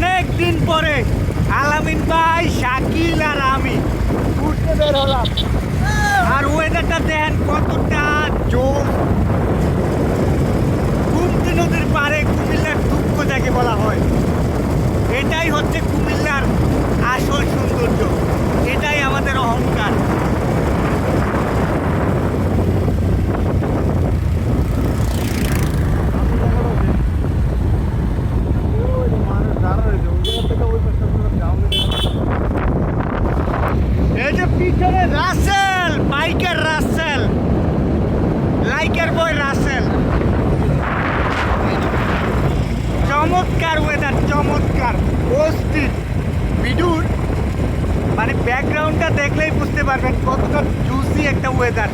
অনেক দিন পরে আলামিন ভাই, শাকিল আর আমি ঘুরতে বের হলাম। আর ওয়েদারটা দেখেন কতটা জোর। কুমতি নদীর পারে কুমিল্লার দুঃখ যাকে বলা হয়। এটাই হচ্ছে কুমিল্লার আসল সৌন্দর্য। রাসেল, বাইকের রাসেল। লাইকের বয় রাসেল। চমৎকার ওয়েদার চমৎকার। অস্থির বিডুর মানে ব্যাকগ্রাউন্ডটা দেখলেই বুঝতে পারবেন কতটা জুসি একটা ওয়েদার